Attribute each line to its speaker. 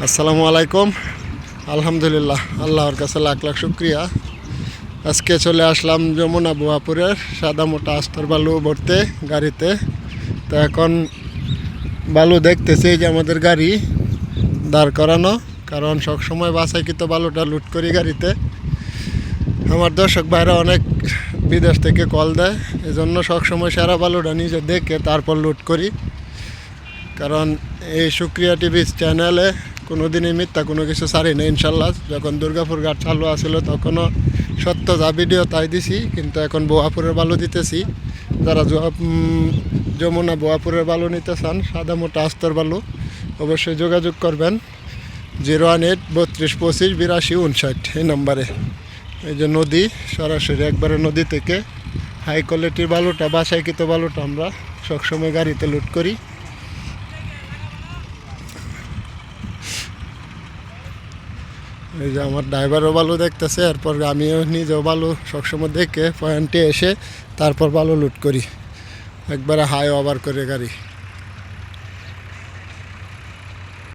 Speaker 1: আসসালামু আলাইকুম। আলহামদুলিল্লাহ, আল্লাহর কাছে লাখ লাখ শুক্রিয়া। আজকে চলে আসলাম যমুনা বুয়াপুরের সাদা মোটা আস্তর বালু ভরতে গাড়িতে। তো এখন বালু দেখতেছি যে আমাদের গাড়ি দাঁড় করানো, কারণ সবসময় বাসাইকৃত বালুটা লুট করি গাড়িতে। আমার দর্শক ভাইরা অনেক বিদেশ থেকে কল দেয় এই এজন্য সবসময় সারা বালুটা নিজে দেখে তারপর লুট করি। কারণ এই সুক্রিয়া টিভি চ্যানেলে কোনো দিনই মিথ্যা কোনো কিছু ছাড়ি না ইনশাল্লাহ। যখন দুর্গাপুর ঘাট চালু আছিল, তখনও সত্য যা ভিডিও তাই দিছি, কিন্তু এখন বোয়াপুরের বালু দিতেছি। যারা যমুনা বোয়াপুরের বালু নিতে চান, সাদা মোটা আস্তর বালু, অবশ্যই যোগাযোগ করবেন। জিরো ওয়ান এইট বত্রিশ পঁচিশ বিরাশি উনষাট এই নম্বরে। এই যে নদী, সরাসরি একবারে নদী থেকে হাই কোয়ালিটির বালুটা বাসাইকৃত বালুটা আমরা সবসময় গাড়িতে লুট করি। এই যে আমার ড্রাইভারও ভালো দেখতেছে, এরপর আমিও নিজেও ভালো সবসময় দেখে পয়েন্টে এসে তারপর ভালো লুট করি। একবারে হাই ওভার করে গাড়ি।